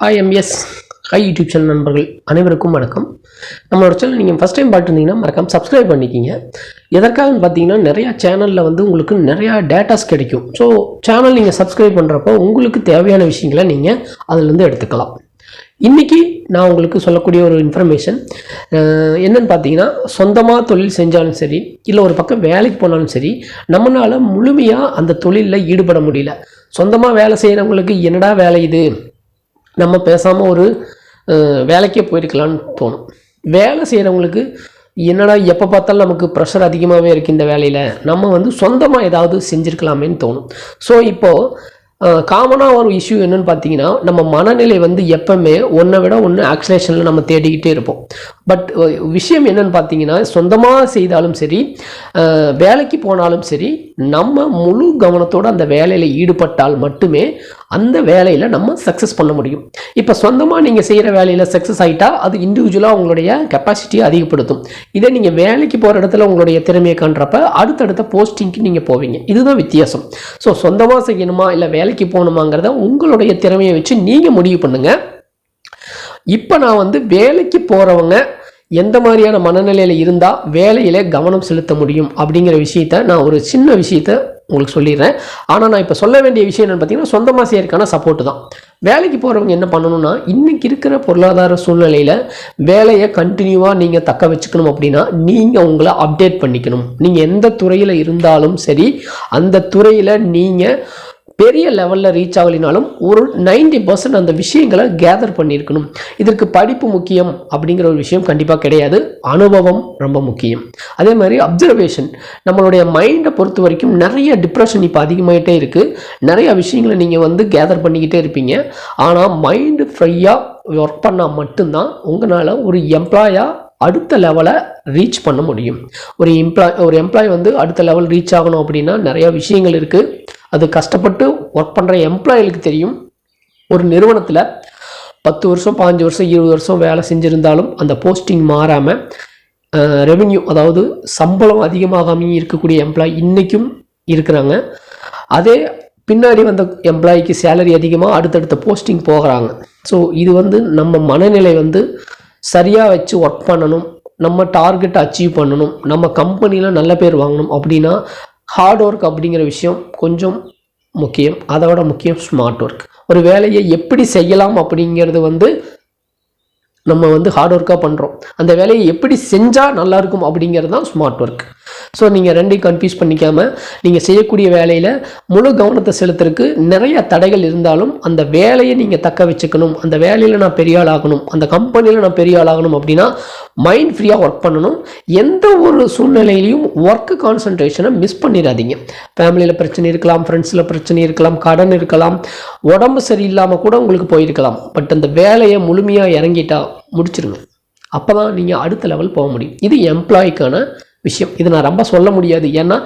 Hi MS hi YouTube channel நண்பர்கள். அனைவருக்கும் வணக்கம். நம்மளோட சேனல் நீங்கள் ஃபஸ்ட் டைம் பார்த்துருந்தீங்கன்னா மறக்காம சப்ஸ்கிரைப் பண்ணிக்கிங்க. எதற்காகன்னு பார்த்தீங்கன்னா நிறையா சேனலில் வந்து உங்களுக்கு நிறையா டேட்டாஸ் கிடைக்கும். ஸோ சேனல் நீங்கள் சப்ஸ்கிரைப் பண்ணுறப்போ உங்களுக்கு தேவையான விஷயங்களை நீங்கள் அதிலேருந்து எடுத்துக்கலாம். இன்றைக்கி நான் உங்களுக்கு சொல்லக்கூடிய ஒரு இன்ஃபர்மேஷன் என்னென்னு பார்த்தீங்கன்னா சொந்தமாக தொழில் செஞ்சாலும் சரி இல்லை ஒரு பக்கம் வேலைக்கு போனாலும் சரி நம்மளால் முழுமையாக அந்த தொழிலில் ஈடுபட முடியல. சொந்தமாக வேலை செய்கிறவங்களுக்கு என்னடா வேலை இது? நம்ம பேசாமல் ஒரு வேலைக்கே போயிருக்கலாம்னு தோணும். வேலை செய்கிறவங்களுக்கு என்னடா எப்போ பார்த்தாலும் நமக்கு ப்ரெஷர் அதிகமாகவே இருக்குது இந்த வேலையில். நம்ம வந்து சொந்தமாக ஏதாவது செஞ்சுருக்கலாமேன்னு தோணும். ஸோ இப்போது காமனாக ஒரு இஷ்யூ என்னன்னு பார்த்தீங்கன்னா நம்ம மனநிலை வந்து எப்போவுமே ஒன்றை விட ஒன்று ஆக்சிலேஷனில் நம்ம தேடிக்கிட்டே இருப்போம். பட் விஷயம் என்னன்னு பார்த்தீங்கன்னா சொந்தமாக செய்தாலும் சரி வேலைக்கு போனாலும் சரி நம்ம முழு கவனத்தோடு அந்த வேலையில் ஈடுபட்டால் மட்டுமே அந்த வேலையில் நம்ம சக்ஸஸ் பண்ண முடியும். இப்போ சொந்தமாக நீங்கள் செய்கிற வேலையில் சக்ஸஸ் ஆகிட்டா அது இண்டிவிஜுவலாக உங்களுடைய கெப்பாசிட்டியை அதிகப்படுத்தும். இதே நீங்கள் வேலைக்கு போகிற இடத்துல உங்களுடைய திறமையை காண்றப்ப அடுத்தடுத்த போஸ்டிங்க்கு நீங்கள் போவீங்க. இதுதான் வித்தியாசம். ஸோ சொந்தமாக செய்யணுமா இல்லை வேலைக்கு போகணுமாங்கிறத உங்களுடைய திறமையை வச்சு நீங்கள் முடிவு பண்ணுங்கள் இப்போ நான் வந்து வேலைக்கு போகிறவங்க எந்த மாதிரியான மனநிலையில் இருந்தால் வேலையில் கவனம் செலுத்த முடியும் அப்படிங்கிற விஷயத்த நான் ஒரு சின்ன விஷயத்த உங்களுக்கு சொல்லிடுறேன். ஆனால் நான் இப்போ சொல்ல வேண்டிய விஷயம் என்னென்னு பார்த்தீங்கன்னா சொந்தமாக செய்யறதுக்கான சப்போர்ட் தான். வேலைக்கு போகிறவங்க என்ன பண்ணணும்னா இன்றைக்கி இருக்கிற பொருளாதார சூழ்நிலையில் வேலையை கண்டினியூவாக நீங்கள் தக்க வச்சுக்கணும் அப்படின்னா நீங்கள் உங்களை அப்டேட் பண்ணிக்கணும். நீங்கள் எந்த துறையில் இருந்தாலும் சரி அந்த துறையில் நீங்கள் பெரிய லெவலில் ரீச் ஆகலினாலும் ஒரு 90% பர்சன்ட் அந்த விஷயங்களை கேதர் பண்ணியிருக்கணும். இதற்கு படிப்பு முக்கியம் அப்படிங்கிற ஒரு விஷயம் கண்டிப்பாக கிடையாது. அனுபவம் ரொம்ப முக்கியம். அதே மாதிரி அப்சர்வேஷன் நம்மளுடைய மைண்டை பொறுத்த வரைக்கும் நிறைய டிப்ரெஷன் இப்போ அதிகமாகிட்டே இருக்குது நிறைய விஷயங்களை நீங்கள் வந்து கேதர் பண்ணிக்கிட்டே இருப்பீங்க. ஆனால் மைண்டு ஃப்ரீயாக ஒர்க் பண்ணால் மட்டும்தான் உங்களால் ஒரு எம்ப்ளாயாக அடுத்த லெவலை ரீச் பண்ண முடியும். ஒரு எம்ப்ளாய் ஒரு எம்ப்ளாய் வந்து அடுத்த லெவல் ரீச் ஆகணும் அப்படின்னா நிறையா விஷயங்கள் இருக்குது அது கஷ்டப்பட்டு ஒர்க் பண்ணுற எம்ப்ளாயிகளுக்கு தெரியும். ஒரு நிறுவனத்தில் பத்து வருஷம் பாஞ்சு வருஷம் இருபது வருஷம் வேலை செஞ்சுருந்தாலும் அந்த போஸ்டிங் மாறாமல் ரெவென்யூ அதாவது சம்பளம் அதிகமாகாமையும் இருக்கக்கூடிய எம்ப்ளாய் இன்றைக்கும் இருக்கிறாங்க. அதே பின்னாடி வந்த எம்ப்ளாய்க்கு சேலரி அதிகமாக அடுத்தடுத்த போஸ்டிங் போகிறாங்க. ஸோ இது வந்து நம்ம மனநிலை வந்து சரியாக வச்சு ஒர்க் பண்ணணும் நம்ம டார்கெட்டை அச்சீவ் பண்ணணும் நம்ம கம்பெனியில் நல்ல பேர் வாங்கணும் அப்படின்னா ஹார்ட் ஒர்க் அப்படிங்கிற விஷயம் கொஞ்சம் முக்கியம். அதோட முக்கியம் ஸ்மார்ட் ஒர்க் ஒரு வேலையை எப்படி செய்யலாம் அப்படிங்கிறது வந்து நம்ம வந்து ஹார்ட் ஒர்க்காக பண்ணுறோம் அந்த வேலையை எப்படி செஞ்சால் நல்லாயிருக்கும் அப்படிங்கிறது தான் ஸ்மார்ட் ஒர்க் ஸோ நீங்கள் ரெண்டையும் கன்ஃபியூஸ் பண்ணிக்காமல் நீங்கள் செய்யக்கூடிய வேலையில் முழு கவனத்தை செலுத்துறதுக்கு நிறைய தடைகள் இருந்தாலும் அந்த வேலையை நீங்கள் தக்க வச்சுக்கணும். அந்த வேலையில் நான் பெரிய ஆள் ஆகணும். அந்த கம்பெனியில் நான் பெரிய ஆள் ஆகணும் அப்படின்னா மைண்ட் ஃப்ரீயாக ஒர்க் பண்ணணும். எந்த ஒரு சூழ்நிலையிலையும் ஒர்க்கு கான்சன்ட்ரேஷனை மிஸ் பண்ணிடாதீங்க. ஃபேமிலியில் பிரச்சனை இருக்கலாம் ஃப்ரெண்ட்ஸில் பிரச்சனை இருக்கலாம் கடன் இருக்கலாம் உடம்பு சரியில்லாமல் கூட உங்களுக்கு போயிருக்கலாம். பட் அந்த வேலையை முழுமையாக இறங்கிட்டா முடிச்சிருங்க. அப்போ தான் நீங்கள் அடுத்த லெவல் போக முடியும். இது எம்ப்ளாய்க்கான விஷயம். இது நான் ரொம்ப சொல்ல முடியாது. ஏன்னா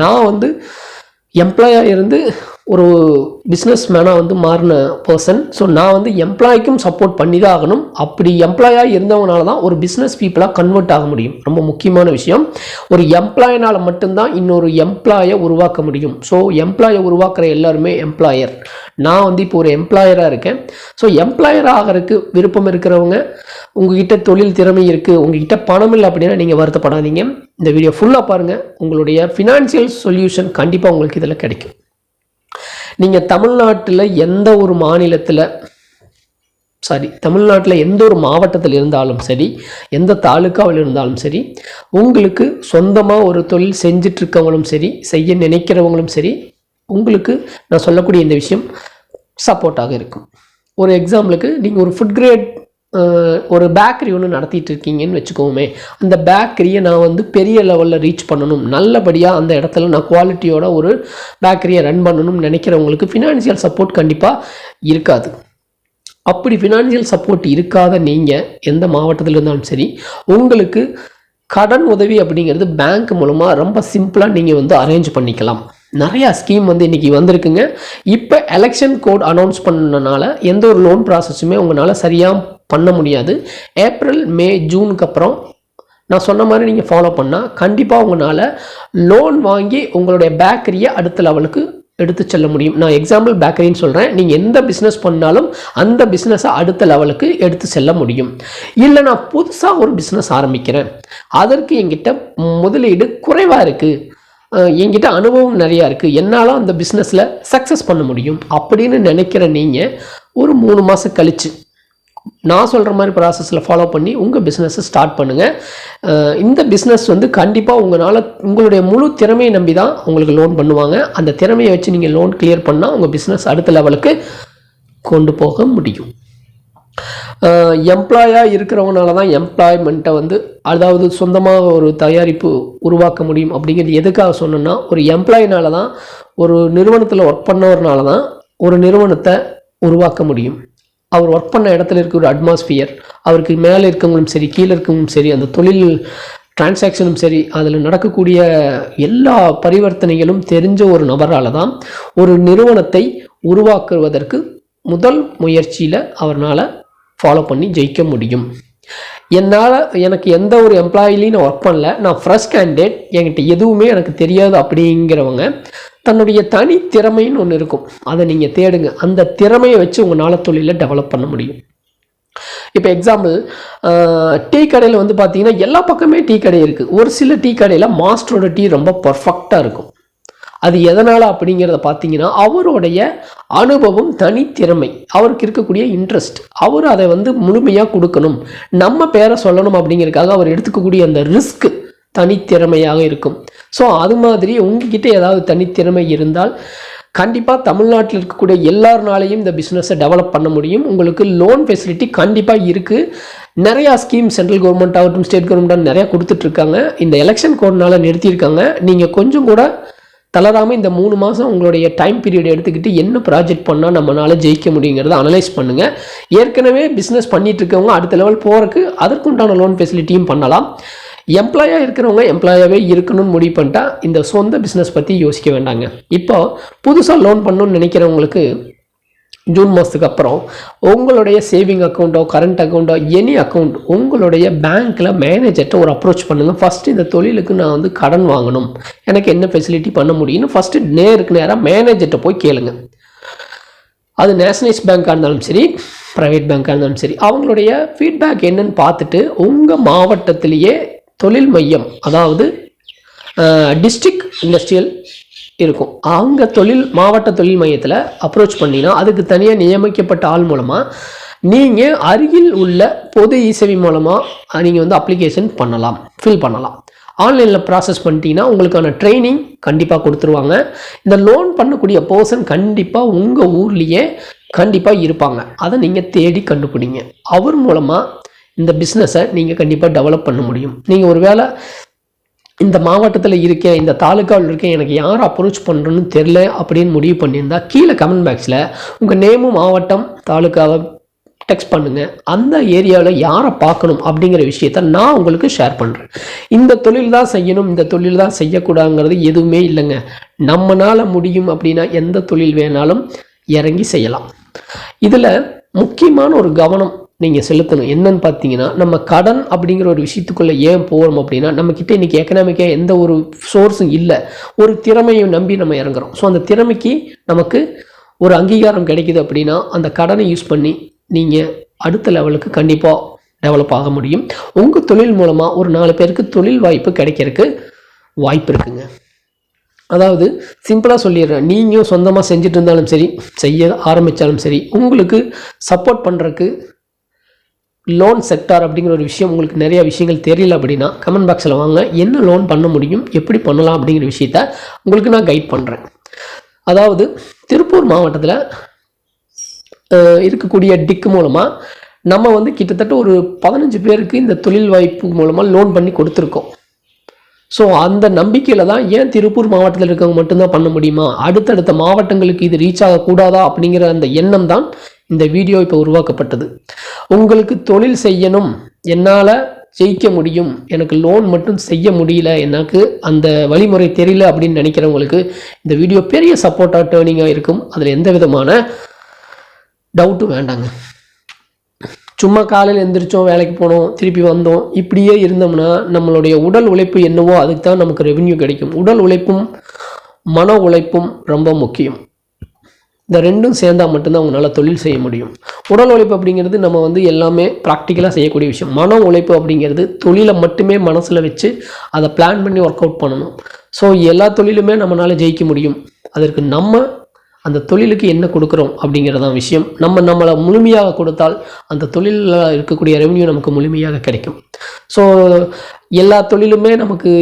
நான் வந்து எம்ப்ளாயாக இருந்து ஒரு பிஸ்னஸ் மேனாக வந்து மாறின பர்சன் ஸோ நான் வந்து எம்ப்ளாய்க்கும் சப்போர்ட் பண்ணி தான் ஆகணும். அப்படி எம்ப்ளாயாக இருந்தவனால தான் ஒரு பிஸ்னஸ் பீப்புளாக கன்வெர்ட் ஆக முடியும். ரொம்ப முக்கியமான விஷயம். ஒரு எம்ப்ளாயினால் மட்டும்தான் இன்னொரு எம்ப்ளாயை உருவாக்க முடியும். ஸோ எம்ப்ளாயை உருவாக்குற எல்லாருமே எம்ப்ளாயர் நான் வந்து இப்போ ஒரு எம்ப்ளாயராக இருக்கேன். ஸோ எம்ப்ளாயர் ஆகிறதுக்கு விருப்பம் இருக்கிறவங்க உங்ககிட்ட தொழில் திறமை இருக்குது உங்ககிட்ட பணம் இல்லை அப்படின்னா நீங்கள் வருத்தப்படாதீங்க. இந்த வீடியோ ஃபுல்லாக பாருங்கள் உங்களுடைய ஃபினான்ஷியல் சொல்யூஷன் கண்டிப்பாக உங்களுக்கு இதில் கிடைக்கும். நீங்கள் தமிழ்நாட்டில் எந்த ஒரு மாநிலத்தில் சாரி தமிழ்நாட்டில் எந்த ஒரு மாவட்டத்தில் இருந்தாலும் சரி எந்த தாலுக்காவில் இருந்தாலும் சரி உங்களுக்கு சொந்தமாக ஒரு தொழில் செஞ்சிட்ருக்கவங்களும் சரி செய்ய நினைக்கிறவங்களும் சரி உங்களுக்கு நான் சொல்லக்கூடிய இந்த விஷயம் சப்போர்ட்டாக இருக்கும். ஒரு எக்ஸாம்பிளுக்கு நீங்கள் ஒரு ஃபுட் கிரேட் ஒரு பேக்கரி ஒன்று நடத்திட்டு இருக்கீங்கன்னு வச்சுக்கோமே அந்த பேக்கரியை நான் வந்து பெரிய லெவலில் ரீச் பண்ணணும். நல்லபடியாக அந்த இடத்துல நான் குவாலிட்டியோட ஒரு பேக்கரியை ரன் பண்ணணும்னு நினைக்கிறவங்களுக்கு ஃபினான்ஷியல் சப்போர்ட் கண்டிப்பாக இருக்காது. அப்படி ஃபினான்ஷியல் சப்போர்ட் இருக்காத நீங்கள் எந்த மாவட்டத்தில் இருந்தாலும் சரி உங்களுக்கு கடன் உதவி அப்படிங்கிறது பேங்க் மூலமாக ரொம்ப சிம்பிளாக நீங்கள் வந்து அரேஞ்ச் பண்ணிக்கலாம். நிறையா ஸ்கீம் வந்து இன்றைக்கி வந்திருக்குங்க. இப்போ எலெக்ஷன் கோட் அனௌன்ஸ் பண்ணனால எந்த ஒரு லோன் ப்ராசஸுமே உங்களால் சரியாக பண்ண முடியாது. ஏப்ரல் மே ஜூனுக்கு அப்புறம் நான் சொன்ன மாதிரி நீங்கள் ஃபாலோ பண்ணால் கண்டிப்பாக உங்களால் லோன் வாங்கி உங்களுடைய பேக்கரியை அடுத்த லெவலுக்கு எடுத்து செல்ல முடியும். நான் எக்ஸாம்பிள் பேக்கரின்னு சொல்கிறேன் நீங்கள் எந்த பிஸ்னஸ் பண்ணாலும் அந்த பிஸ்னஸை அடுத்த லெவலுக்கு எடுத்து செல்ல முடியும். இல்லை நான் புதுசாக ஒரு பிஸ்னஸ் ஆரம்பிக்கிறேன். அதற்கு என்கிட்ட முதலீடு குறைவாக இருக்குது என்கிட்ட அனுபவம் நிறையா இருக்குது என்னால் அந்த பிஸ்னஸில் சக்ஸஸ் பண்ண முடியும். அப்படின்னு நினைக்கிற நீங்கள் ஒரு மூணு மாதம் கழிச்சு நான் சொல்கிற மாதிரி ப்ராசஸில் ஃபாலோ பண்ணி உங்கள் பிஸ்னஸை ஸ்டார்ட் பண்ணுங்கள் இந்த பிஸ்னஸ் வந்து கண்டிப்பாக உங்களால் உங்களுடைய முழு திறமையை நம்பி தான் உங்களுக்கு லோன் பண்ணுவாங்க. அந்த திறமையை வச்சு நீங்கள் லோன் கிளியர் பண்ணால் உங்கள் பிஸ்னஸ் அடுத்த லெவலுக்கு கொண்டு போக முடியும். எம்ப்ளாயாக இருக்கிறவங்கனால தான் எம்ப்ளாய்மெண்ட்டை வந்து அதாவது சொந்தமாக ஒரு தயாரிப்பு உருவாக்க முடியும் அப்படிங்கிறது எதுக்காக சொன்னோன்னா ஒரு எம்ப்ளாயினால தான் ஒரு நிறுவனத்தில் ஒர்க் பண்ணவர்னால தான் ஒரு நிறுவனத்தை உருவாக்க முடியும். அவர் ஒர்க் பண்ண இடத்துல இருக்க ஒரு அட்மாஸ்பியர் அவருக்கு மேலே இருக்கவங்களும் சரி கீழே இருக்கவங்களும் சரி அந்த தொழில் டிரான்சாக்ஷனும் சரி அதில் நடக்கக்கூடிய எல்லா பரிவர்த்தனைகளும் தெரிஞ்ச ஒரு நபரால் தான் ஒரு நிறுவனத்தை உருவாக்குவதற்கு முதல் முயற்சியில் அவர்னால் ஃபாலோ பண்ணி ஜெயிக்க முடியும். என்னால் எனக்கு எந்த ஒரு எம்ப்ளாயிலையும் நான் ஒர்க் பண்ணல. நான் ஃப்ரெஷ் கேண்டிடேட் என்கிட்ட எதுவுமே எனக்கு தெரியாது அப்படிங்கிறவங்க தன்னுடைய தனி திறமைன்னு ஒன்று இருக்கும். அதை நீங்கள் தேடுங்க. அந்த திறமையை வச்சு உங்கள் நாள தொழிலை டெவலப் பண்ண முடியும். இப்போ எக்ஸாம்பிள் டீ கடையில் வந்து பார்த்தீங்கன்னா எல்லா பக்கமே டீ கடை இருக்குது ஒரு சில டீ கடையில் மாஸ்டரோட டீ ரொம்ப பர்ஃபெக்டாக இருக்கும். அது எதனால் அப்படிங்கிறத பார்த்தீங்கன்னா அவருடைய அனுபவம் தனித்திறமை அவருக்கு இருக்கக்கூடிய இன்ட்ரெஸ்ட் அவர் அதை வந்து முழுமையாக கொடுக்கணும். நம்ம பேரை சொல்லணும் அப்படிங்கிறதுக்காக அவர் எடுத்துக்கக்கூடிய அந்த ரிஸ்க் தனித்திறமையாக இருக்கும். ஸோ அது மாதிரி உங்ககிட்ட ஏதாவது தனித்திறமை இருந்தால் கண்டிப்பாக தமிழ்நாட்டில் இருக்கக்கூடிய எல்லாருனாலையும் இந்த பிஸ்னஸை டெவலப் பண்ண முடியும். உங்களுக்கு லோன் ஃபெசிலிட்டி கண்டிப்பாக இருக்குது நிறையா ஸ்கீம் சென்ட்ரல் கவர்மெண்ட் ஆகட்டும் ஸ்டேட் கவர்மெண்ட் நிறையா கொடுத்துட்ருக்காங்க. இந்த எலெக்ஷன் கோட்னால் நிறுத்தியிருக்காங்க. நீங்கள் கொஞ்சம் கூட தளராமல் இந்த மூணு மாதம் உங்களுடைய டைம் பீரியட் எடுத்துக்கிட்டு என்ன ப்ராஜெக்ட் பண்ணால் நம்மளால் ஜெயிக்க முடியுங்கிறத அனலைஸ் பண்ணுங்கள் ஏற்கனவே பிஸ்னஸ் பண்ணிகிட்ருக்கவங்க அடுத்த லெவல் போகிறக்கு அதற்குண்டான லோன் ஃபெசிலிட்டியும் பண்ணலாம். எம்ப்ளாயாக இருக்கிறவங்க எம்ப்ளாயாகவே இருக்கணும்னு முடிவு பண்ணிட்டா இந்த சொந்த பிஸ்னஸ் பற்றி யோசிக்க வேண்டாங்க. இப்போ புதுசாக லோன் பண்ணணும்னு நினைக்கிறவங்களுக்கு ஜூன் மாதத்துக்கு அப்புறம் உங்களுடைய சேவிங் அக்கௌண்ட்டோ கரண்ட் அக்கௌண்ட்டோ எனி அக்கௌண்ட் உங்களுடைய பேங்க்கில் மேனேஜர்கிட்ட ஒரு அப்ரோச் பண்ணுங்கள் ஃபஸ்ட்டு இந்த தொழிலுக்கு நான் வந்து கடன் வாங்கணும். எனக்கு என்ன ஃபெசிலிட்டி பண்ண முடியும்னு ஃபஸ்ட்டு நேருக்கு நேராக மேனேஜர்கிட்ட போய் கேளுங்க. அது நேஷனலைஸ் பேங்காக இருந்தாலும் சரி ப்ரைவேட் பேங்காக இருந்தாலும் சரி அவங்களுடைய ஃபீட்பேக் என்னன்னு பார்த்துட்டு உங்கள் மாவட்டத்திலேயே தொழில் மையம் அதாவது டிஸ்ட்ரிக்ட் இண்டஸ்ட்ரியல் இருக்கும். அங்கே தொழில் மாவட்ட தொழில் மையத்தில் அப்ரோச் பண்ணினா அதுக்கு தனியாக நியமிக்கப்பட்ட ஆள் மூலமாக நீங்கள் அருகில் உள்ள பொது இசேவை மூலமாக நீங்கள் வந்து அப்ளிகேஷன் பண்ணலாம் ஃபில் பண்ணலாம். ஆன்லைனில் ப்ராசஸ் பண்ணிட்டீங்கன்னா உங்களுக்கான ட்ரைனிங் கண்டிப்பாக கொடுத்துருவாங்க. இந்த லோன் பண்ணக்கூடிய பர்சன் கண்டிப்பாக உங்கள் ஊர்லேயே கண்டிப்பாக இருப்பாங்க. அதை நீங்கள் தேடி கண்டுபிடிங்க. அவர் மூலமாக இந்த பிஸ்னஸை நீங்கள் கண்டிப்பாக டெவலப் பண்ண முடியும். நீங்கள் ஒரு வேளை இந்த மாவட்டத்தில் இருக்கேன் இந்த தாலுக்காவில் இருக்கேன் எனக்கு யார் அப்ரோச் பண்ணுறேன்னு தெரில அப்படின்னு முடிவு பண்ணியிருந்தால் கீழே கமெண்ட் பாக்ஸில் உங்கள் நேமும் மாவட்டம் தாலுக்காவை டெக்ஸ்ட் பண்ணுங்கள் அந்த ஏரியாவில் யாரை பார்க்கணும் அப்படிங்கிற விஷயத்த நான் உங்களுக்கு ஷேர் பண்ணுறேன் இந்த தொழில் தான் செய்யணும் இந்த தொழில் தான் செய்யக்கூடாதுங்கிறது எதுவுமே இல்லைங்க. நம்மளால் முடியும் அப்படின்னா எந்த தொழில் வேணாலும் இறங்கி செய்யலாம். இதில் முக்கியமான ஒரு கவனம் நீங்கள் செலுத்தணும். என்னன்னு பார்த்தீங்கன்னா நம்ம கடன் அப்படிங்கிற ஒரு விஷயத்துக்குள்ளே ஏன் போகிறோம் அப்படின்னா நம்மக்கிட்ட இன்றைக்கி எக்கனாமிக்காக எந்த ஒரு சோர்ஸும் இல்லை. ஒரு திறமையை நம்பி நம்ம இறங்குறோம். ஸோ அந்த திறமைக்கு நமக்கு ஒரு அங்கீகாரம் கிடைக்குது அப்படின்னா அந்த கடனை யூஸ் பண்ணி நீங்கள் அடுத்த லெவலுக்கு கண்டிப்பாக டெவலப் ஆக முடியும். உங்கள் தொழில் மூலமாக ஒரு நாலு பேருக்கு தொழில் வாய்ப்பு கிடைக்கிறதுக்கு வாய்ப்பு இருக்குங்க. அதாவது சிம்பிளாக சொல்லிடுறேன். நீங்கள் சொந்தமாக செஞ்சுட்டு இருந்தாலும் சரி செய்ய ஆரம்பித்தாலும் சரி உங்களுக்கு சப்போர்ட் பண்ணுறக்கு லோன் செக்டார் அப்படிங்கிற ஒரு விஷயம் உங்களுக்கு நிறைய விஷயங்கள் தெரியல அப்படின்னா கமெண்ட் பாக்ஸில் வாங்க. என்ன லோன் பண்ண முடியும்? எப்படி பண்ணலாம் அப்படிங்கிற விஷயத்த உங்களுக்கு நான் கைட் பண்ணுறேன் அதாவது திருப்பூர் மாவட்டத்தில் இருக்கக்கூடிய டிக் மூலமாக நம்ம வந்து கிட்டத்தட்ட ஒரு பதினஞ்சு பேருக்கு இந்த தொழில் வாய்ப்பு மூலமாக லோன் பண்ணி கொடுத்துருக்கோம். ஸோ அந்த நம்பிக்கையில் தான் ஏன் திருப்பூர் மாவட்டத்தில் இருக்கவங்க மட்டும்தான் பண்ண முடியுமா? அடுத்தடுத்த மாவட்டங்களுக்கு இது ரீச் ஆகக்கூடாதா அப்படிங்கிற அந்த எண்ணம் தான் இந்த வீடியோ இப்போ உருவாக்கப்பட்டது. உங்களுக்கு தொழில் செய்யணும் என்னால் ஜெயிக்க முடியும் எனக்கு லோன் மட்டும் செய்ய முடியல எனக்கு அந்த வழிமுறை தெரியல அப்படின்னு நினைக்கிறவங்களுக்கு இந்த வீடியோ பெரிய சப்போர்ட்டாக டேர்னிங்காக இருக்கும். அதில் எந்த விதமான டவுட்டும் வேண்டாங்க. சும்மா காலையில் எந்திரிச்சோம் வேலைக்கு போனோம் திருப்பி வந்தோம் இப்படியே இருந்தோம்னா நம்மளுடைய உடல் உழைப்பு என்னவோ அதுக்கு தான் நமக்கு ரெவென்யூ கிடைக்கும். உடல் உழைப்பும் மன உழைப்பும் ரொம்ப முக்கியம். இந்த ரெண்டும் சேர்ந்தால் மட்டும்தான் உங்களால் தொழில் செய்ய முடியும். உடல் உழைப்பு அப்படிங்கிறது நம்ம வந்து எல்லாமே ப்ராக்டிக்கலாக செய்யக்கூடிய விஷயம். மன உழைப்பு அப்படிங்கிறது தொழிலை மட்டுமே மனசில் வச்சு அதை பிளான் பண்ணி ஒர்க் அவுட் பண்ணணும். ஸோ எல்லா தொழிலுமே நம்மளால் ஜெயிக்க முடியும். அதற்கு நம்ம அந்த தொழிலுக்கு என்ன கொடுக்குறோம் அப்படிங்கிறதான் விஷயம். நம்ம நம்மளை முழுமையாக கொடுத்தால் அந்த தொழிலில் இருக்கக்கூடிய ரெவன்யூ நமக்கு முழுமையாக கிடைக்கும். ஸோ எல்லா தொழிலுமே நமக்கு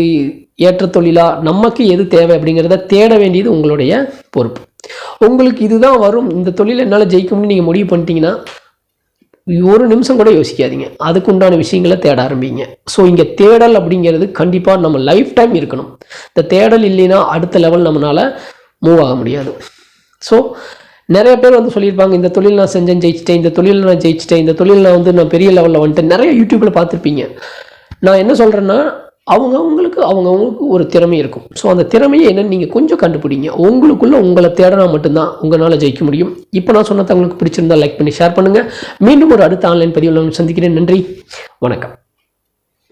ஏற்ற தொழிலாக நமக்கு எது தேவை அப்படிங்கிறத தேட வேண்டியது உங்களுடைய பொறுப்பு. உங்களுக்கு இதுதான் வரும். இந்த தொழில் என்னால் ஜெயிக்கும்னு நீங்கள் முடிவு பண்ணிட்டீங்கன்னா ஒரு நிமிஷம் கூட யோசிக்காதீங்க. அதுக்கு உண்டான விஷயங்களை தேட ஆரம்பிங்க. ஸோ இங்கே தேடல் அப்படிங்கிறது கண்டிப்பாக நம்ம லைஃப் டைம் இருக்கணும். இந்த தேடல் இல்லைன்னா அடுத்த லெவல் நம்மளால் மூவ் ஆக முடியாது. ஸோ நிறைய பேர் வந்து சொல்லியிருப்பாங்க இந்த தொழில் நான் செஞ்சேன் ஜெயிச்சிட்டேன் இந்த தொழில் நான் ஜெயிச்சிட்டேன் இந்த தொழில் நான் வந்து நான் பெரிய லெவலில் வந்துட்டேன். நிறைய யூடியூப்பில் பார்த்துருப்பீங்க. நான் என்ன சொல்கிறேன்னா அவங்கவுங்களுக்கு அவங்கவுங்களுக்கு ஒரு திறமை இருக்கும். ஸோ அந்த திறமையை என்னன்னு நீங்கள் கொஞ்சம் கண்டுபிடிங்க. உங்களுக்குள்ளே உங்களை தேடனா மட்டும்தான் உங்களால் ஜெயிக்க முடியும். இப்போ நான் சொன்னது உங்களுக்கு பிடிச்சிருந்தா லைக் பண்ணி ஷேர் பண்ணுங்கள் மீண்டும் ஒரு அடுத்த ஆன்லைன் பதிவில் நான் சந்திக்கிறேன். நன்றி. வணக்கம்.